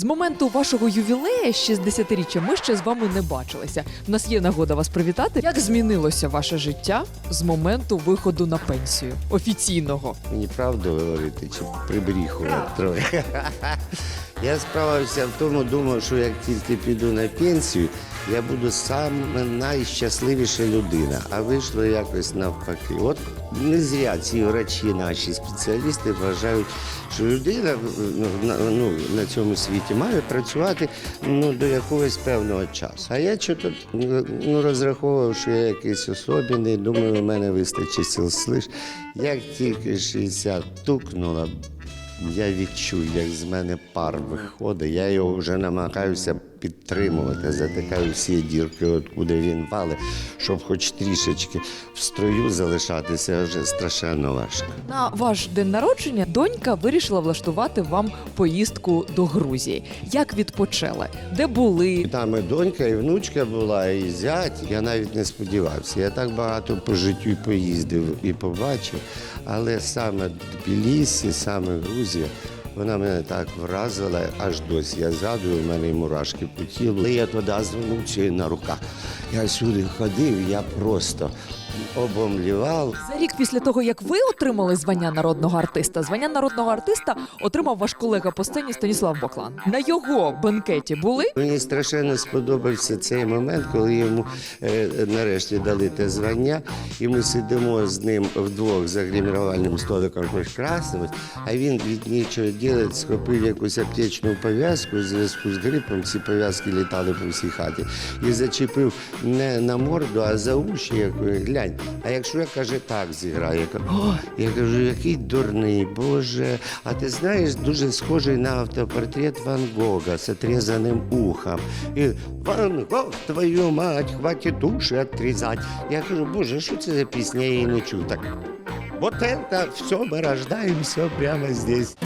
З моменту вашого ювілея 60-річчя ми ще з вами не бачилися. У нас є нагода вас привітати. Як змінилося ваше життя з моменту виходу на пенсію офіційного? Мені правду говорити чи прибріхувати трохи. Я справився в тому, думав, що як тільки піду на пенсію, я буду саме найщасливіша людина. А вийшло якось навпаки. От не зря ці врачі, наші спеціалісти вважають, що людина ну, на, цьому світі має працювати ну, до якогось певного часу. А я чого ну, розраховував, що я якийсь особенний, думаю, у мене вистачить сил слиш. Як тільки 60 тукнуло, я відчув, як з мене пар виходить. Я його вже намагаюся підтримувати, затикаю всі дірки, откуди він валить, щоб хоч трішечки в строю залишатися вже страшенно важко. На ваш день народження донька вирішила влаштувати вам поїздку до Грузії. Як відпочили? Де були? Там і донька, і внучка була, і зять. Я навіть не сподівався. Я так багато по життю поїздив і побачив. Але саме Тбілісі, саме Грузія, вона мене так вразила, аж досі. Я згадую, в мене і мурашки по тілу. Я туди чи на руках. Я сюди ходив, я просто обомлівав. За рік після того, як ви отримали звання народного артиста, звання народного артиста отримав ваш колега по сцені Станіслав Боклан. На його бенкеті були Мені страшенно сподобався цей момент, коли йому е, нарешті дали те звання, і ми сидимо з ним вдвох за гримірувальним столиком прекрасно, а він від нічого ділить, схопив якусь аптечну пов'язку в зв'язку з грипом, ці пов'язки літали по всій хаті, і зачепив не на морду, а за уші, як глянь. А якщо я каже, так зіграю, я кажу, о, я кажу, який дурний, Боже. А ти знаєш, дуже схожий на автопортрет Ван Гога з отрезаним ухом. І Ван Гог, твою мать, хватить уші отрізати. Я кажу, Боже, що це за пісня, я її не чув. Так, вот это все, мы рождаемся прямо здесь.